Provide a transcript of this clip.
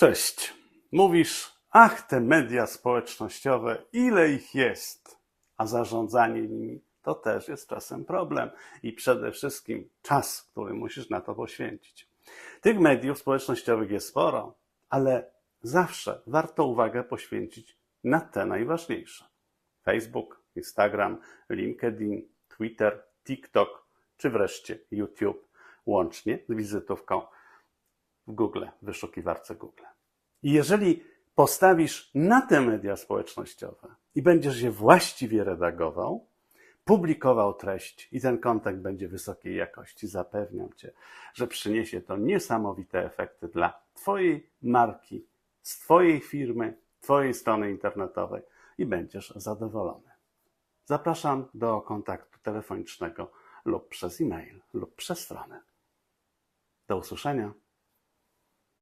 Cześć. Mówisz, ach, te media społecznościowe, ile ich jest, a zarządzanie nimi to też jest czasem problem i przede wszystkim czas, który musisz na to poświęcić. Tych mediów społecznościowych jest sporo, ale zawsze warto uwagę poświęcić na te najważniejsze. Facebook, Instagram, LinkedIn, Twitter, TikTok czy wreszcie YouTube, łącznie z wizytówką w Google, w wyszukiwarce Google. I jeżeli postawisz na te media społecznościowe i będziesz je właściwie redagował, publikował treść i ten kontent będzie wysokiej jakości, zapewniam Cię, że przyniesie to niesamowite efekty dla Twojej marki, z Twojej firmy, Twojej strony internetowej i będziesz zadowolony. Zapraszam do kontaktu telefonicznego lub przez e-mail lub przez stronę. Do usłyszenia.